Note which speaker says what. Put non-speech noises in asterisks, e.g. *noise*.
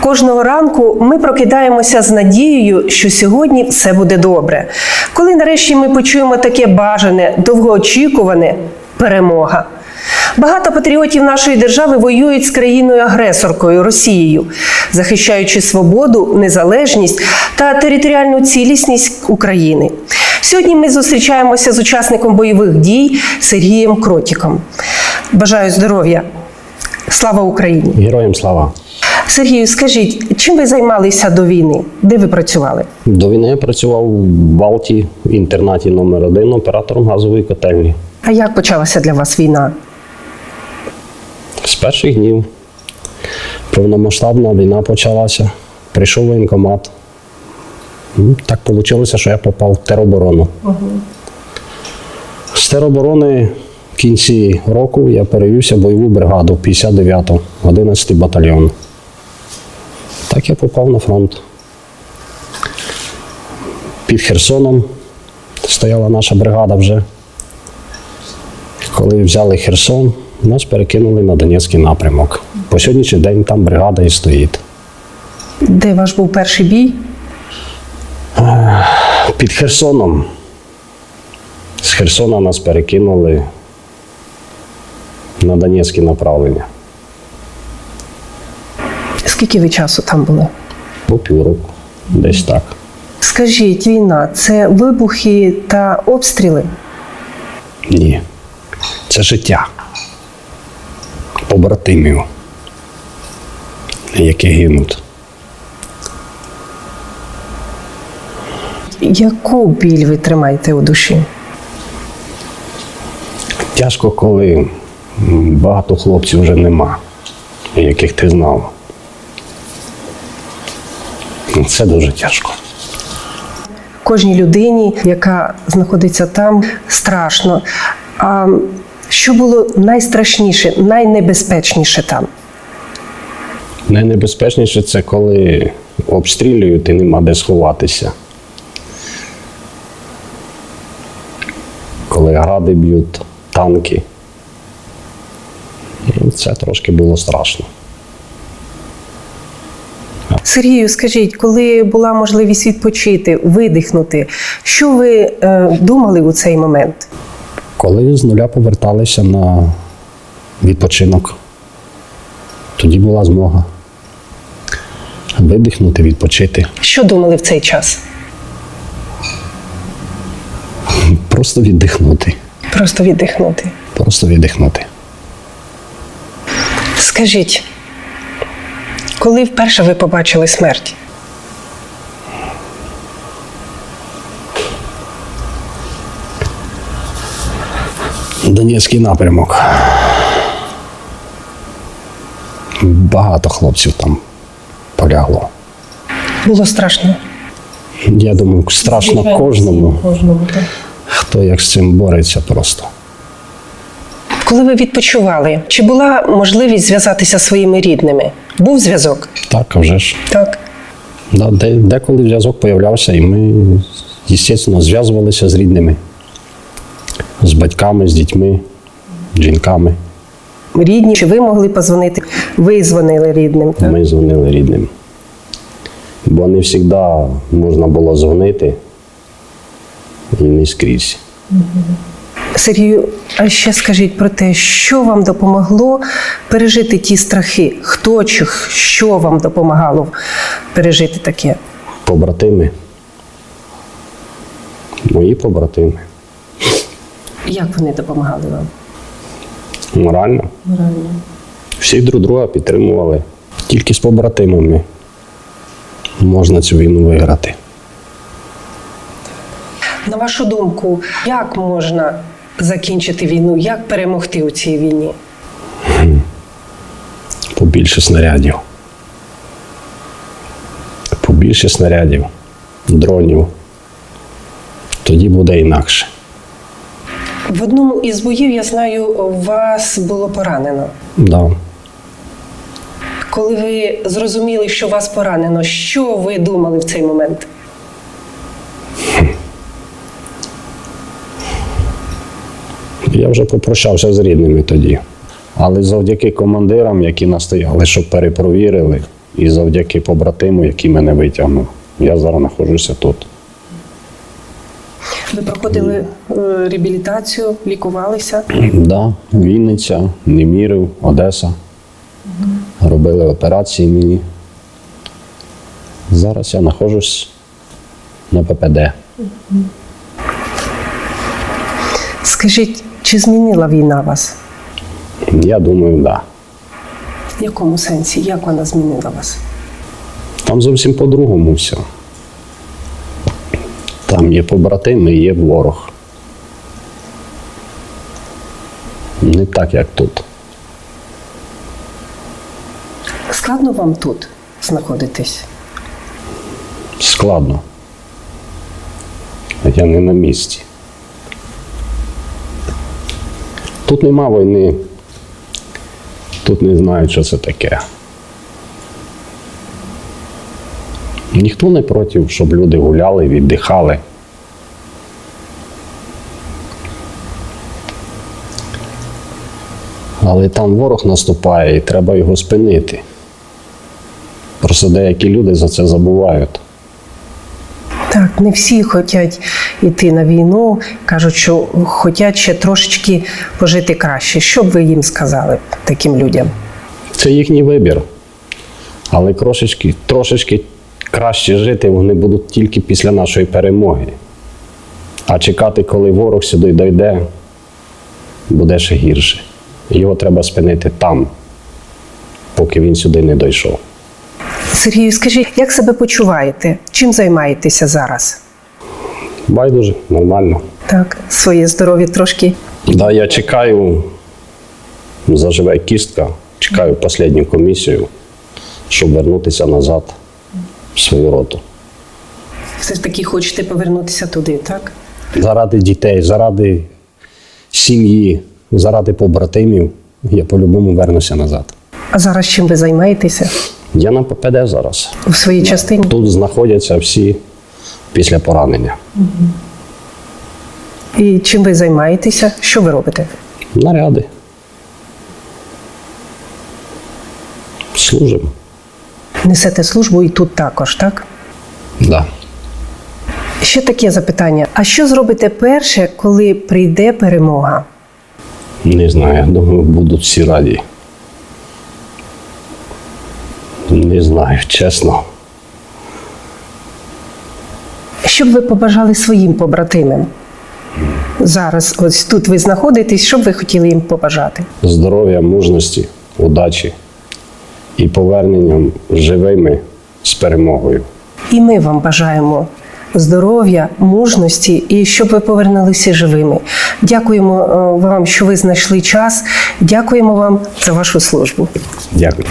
Speaker 1: Кожного ранку ми прокидаємося з надією, що сьогодні все буде добре. Коли нарешті ми почуємо таке бажане, довгоочікуване перемога. Багато патріотів нашої держави воюють з країною-агресоркою Росією, захищаючи свободу, незалежність та територіальну цілісність України. Сьогодні ми зустрічаємося з учасником бойових дій Сергієм Кротіком. Бажаю здоров'я! Слава Україні!
Speaker 2: Героям слава!
Speaker 1: Сергію, скажіть, чим ви займалися до війни? Де ви працювали?
Speaker 2: До війни я працював в Балті в інтернаті номер 1 оператором газової котельні.
Speaker 1: А як почалася для вас війна?
Speaker 2: З перших днів повномасштабна війна почалася. Прийшов воєнкомат. Ну, Так вийшло, що я попав в тероборону. З тероборони в кінці року я перевівся в бойову бригаду 59-ту, 11-й батальйон. Так я попав на фронт. Під Херсоном стояла наша бригада вже. Коли взяли Херсон, нас перекинули на Донецький напрямок. По сьогоднішній день там бригада і стоїть.
Speaker 1: Де ваш був перший бій?
Speaker 2: Під Херсоном. З Херсона нас перекинули на Донецьке направлення.
Speaker 1: Скільки ви часу там були?
Speaker 2: По півроку, десь так.
Speaker 1: Скажіть, війна це вибухи та обстріли?
Speaker 2: Ні. Це життя. Побратимів, які гинуть.
Speaker 1: Яку біль ви тримаєте у душі?
Speaker 2: Тяжко, коли багато хлопців вже нема, яких ти знав. Це дуже тяжко.
Speaker 1: Кожній людині, яка знаходиться там, страшно. А що було найстрашніше, найнебезпечніше там?
Speaker 2: Найнебезпечніше це коли обстрілюють і нема де сховатися. Коли гради б'ють, танки. Це трошки було страшно.
Speaker 1: Сергію, скажіть, коли була можливість відпочити, видихнути, що ви е, думали у цей момент?
Speaker 2: Коли з нуля поверталися на відпочинок, тоді була змога видихнути, відпочити,
Speaker 1: Що думали в цей час?
Speaker 2: просто віддихнути.
Speaker 1: Просто віддихнути.
Speaker 2: Просто віддихнути.
Speaker 1: Скажіть, коли вперше ви побачили смерть?
Speaker 2: Донецький напрямок. Багато хлопців там полягло.
Speaker 1: Було страшно.
Speaker 2: Я думаю, страшно кожному,
Speaker 1: Кожному
Speaker 2: хто як з цим бореться просто.
Speaker 1: Коли ви відпочивали, чи була можливість зв'язатися зі своїми рідними? Був зв'язок?
Speaker 2: Так, а вже ж.
Speaker 1: Так.
Speaker 2: Да, де, деколи зв'язок появлявся, і ми, звісно, зв'язувалися з рідними, з батьками, з дітьми, жінками.
Speaker 1: Рідні, чи ви могли позвонити? Ви дзвонили рідним. Так?
Speaker 2: Ми дзвонили рідним. Бо не завжди можна було дзвонити і не скрізь.
Speaker 1: Сергію, а ще скажіть про те, що вам допомогло пережити ті страхи? Хто чи що вам допомагало пережити таке?
Speaker 2: Побратими. Мої побратими.
Speaker 1: Як вони допомагали вам?
Speaker 2: Морально.
Speaker 1: Морально.
Speaker 2: Всі друг друга підтримували. Тільки з побратимами можна цю війну виграти.
Speaker 1: На вашу думку, як можна закінчити війну? Як перемогти у цій війні?
Speaker 2: Побільше снарядів. Побільше снарядів, дронів. Тоді буде інакше.
Speaker 1: В одному із боїв я знаю, вас було поранено.
Speaker 2: Да.
Speaker 1: Коли ви зрозуміли, що вас поранено, що ви думали в цей момент?
Speaker 2: Я вже попрощався з рідними тоді. Але завдяки командирам, які настояли, щоб перепровірили і завдяки побратиму, який мене витягнув, я зараз знаходжуся тут.
Speaker 1: Ви проходили е, реабілітацію, лікувалися. *clears throat*
Speaker 2: Да, Вінниця, Немірів, Одеса. Робили операції мені. Зараз я знаходжусь на ППД.
Speaker 1: Скажіть, чи змінила війна вас?
Speaker 2: Я думаю, так. Да.
Speaker 1: В якому сенсі? Як вона змінила вас?
Speaker 2: Там зовсім по-другому все. Там є побратими, є ворог. Не так, як тут.
Speaker 1: Складно вам тут знаходитись?
Speaker 2: Складно. Я не на місці. Тут нема війни. Тут не знають, що це таке. Ніхто не проти, щоб люди гуляли, віддихали. Але там ворог наступає і треба його спинити. Просто деякі люди за це забувають.
Speaker 1: Так, не всі хочуть йти на війну, кажуть, що хочуть ще трошечки пожити краще. Що б ви їм сказали таким людям?
Speaker 2: Це їхній вибір. Але трошечки, трошечки краще жити вони будуть тільки після нашої перемоги. А чекати, коли ворог сюди дойде, буде ще гірше. Його треба спинити там, поки він сюди не дійшов.
Speaker 1: Сергію, скажіть, як себе почуваєте? Чим займаєтеся зараз?
Speaker 2: Байдуже, нормально.
Speaker 1: Так, своє здоров'я трошки.
Speaker 2: Да, я чекаю, заживе кістка, чекаю останню комісію, щоб вернутися назад в свою роту.
Speaker 1: Все ж таки хочете повернутися туди, так?
Speaker 2: заради дітей, заради сім'ї, заради побратимів, я по-любому вернуся назад.
Speaker 1: А зараз чим ви займаєтеся?
Speaker 2: Я на ППД зараз.
Speaker 1: В своїй частині?
Speaker 2: Тут знаходяться всі після поранення.
Speaker 1: І чим ви займаєтеся? Що ви робите?
Speaker 2: Наряди. Служимо.
Speaker 1: Несете службу і тут також, так?
Speaker 2: Да.
Speaker 1: Ще таке запитання: а що зробите перше, коли прийде перемога?
Speaker 2: Не знаю, я думаю, будуть всі раді. Не знаю, чесно.
Speaker 1: Що б ви побажали своїм побратимам? Зараз, ось тут ви знаходитесь, що б ви хотіли їм побажати?
Speaker 2: Здоров'я, мужності, удачі і поверненням живими з перемогою.
Speaker 1: І ми вам бажаємо здоров'я, мужності і щоб ви повернулися живими. Дякуємо е, вам, що ви знайшли час. Дякуємо вам за вашу службу.
Speaker 2: Дякую.